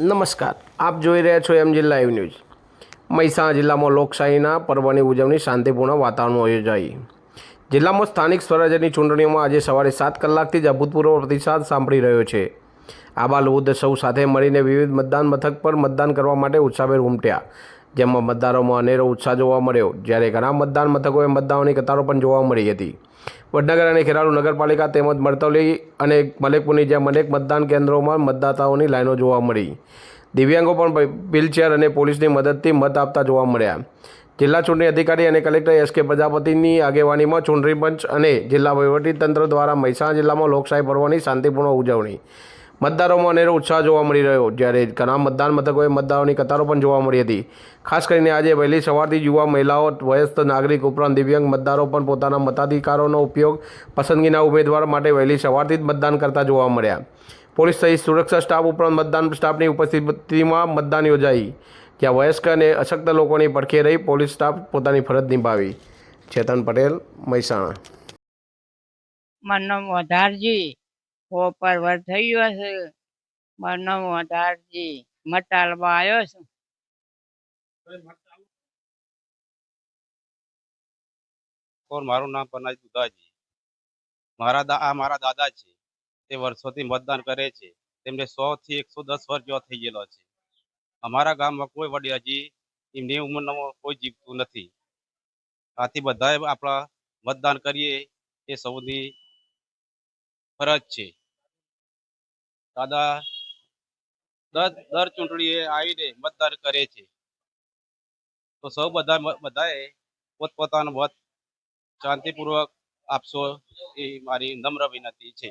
નમસ્કાર. આપ જોઈ રહ્યા છો એમ જિલ્લા લાઈવ ન્યૂઝ. મહેસાણા જિલ્લામાં લોકશાહીના પર્વની ઉજવણી શાંતિપૂર્ણ વાતાવરણમાં યોજાઈ. જિલ્લામાં સ્થાનિક સ્વરાજ્યની ચૂંટણીઓમાં આજે સવારે સાત કલાકથી જ અભૂતપૂર્વ પ્રતિસાદ સાંભળી રહ્યો છે. આબાલવૃદ્ધ સૌ સાથે મળીને વિવિધ મતદાન મથક પર મતદાન કરવા માટે ઉત્સાહભેર ઉમટ્યા. જેમાં મતદારોમાં અનેરો ઉત્સાહ જોવા મળ્યો. જ્યારે ઘણા મતદાન મથકોએ મતદારોની કતારો પણ જોવા મળી હતી. વડનગર અને ખેરાલુ નગરપાલિકા તેમજ મરતોલી અને મલેકપુરની જેમ અનેક મતદાન કેન્દ્રોમાં મતદાતાઓની લાઈનો જોવા મળી. દિવ્યાંગો પણ વ્હીલચેર અને પોલીસની મદદથી મત આપતા જોવા મળ્યા. જિલ્લા ચૂંટણી અધિકારી અને કલેક્ટર એસ કે પ્રજાપતિની આગેવાનીમાં ચૂંટણી પંચ અને જિલ્લા વહીવટીતંત્ર દ્વારા મહેસાણા જિલ્લામાં લોકશાહી પર્વની શાંતિપૂર્ણ ઉજવણી મતદારોમાં અનેરો ઉત્સાહ જોવા મળી રહ્યો. જ્યારે ઘણા મતદાન મથકોએ મતદારોની કતારો પણ જોવા મળી હતી. ખાસ કરીને આજે વહેલી સવારથી યુવા મહિલાઓ વયસ્થ નાગરિક ઉપરાંત દિવ્યાંગ મતદારો પણ પોતાના મતાધિકારોનો ઉપયોગ પસંદગીના ઉમેદવાર માટે વહેલી સવારથી જ મતદાન કરતા જોવા મળ્યા. પોલીસ સહિત સુરક્ષા સ્ટાફ ઉપરાંત મતદાન સ્ટાફની ઉપસ્થિતિમાં મતદાન યોજાઈ. જ્યાં વયસ્ક અને અશક્ત લોકોની પડખે રહી પોલીસ સ્ટાફ પોતાની ફરજ નિભાવી. ચેતન પટેલ, મહેસાણા. મારું નામ વધારજી પોપર વર થઈ ગયો છે. મારું નામ વધારજી મટાલમાં આવ્યો છું. મારું નામ પનાજ દુધાજી. મારા આ મારા દાદા છે. તે વર્ષોથી મતદાન કરે છે. તેમને સો થી એકસો દસ વર્ષ જેવા થઈ ગયેલો છે. અમારા ગામમાં કોઈ વડી હજી એમની ઉંમરનો કોઈ જીવતું નથી. આથી બધાએ આપણા મતદાન કરીએ એ સૌની ફરજ છે. દાદા, દર દર ચૂંટણીએ આવીને મતદાન કરે છે. તો સૌ બધા બધાએ પોતપોતાનો મત શાંતિપૂર્વક આપશો એ મારી નમ્ર વિનંતી છે.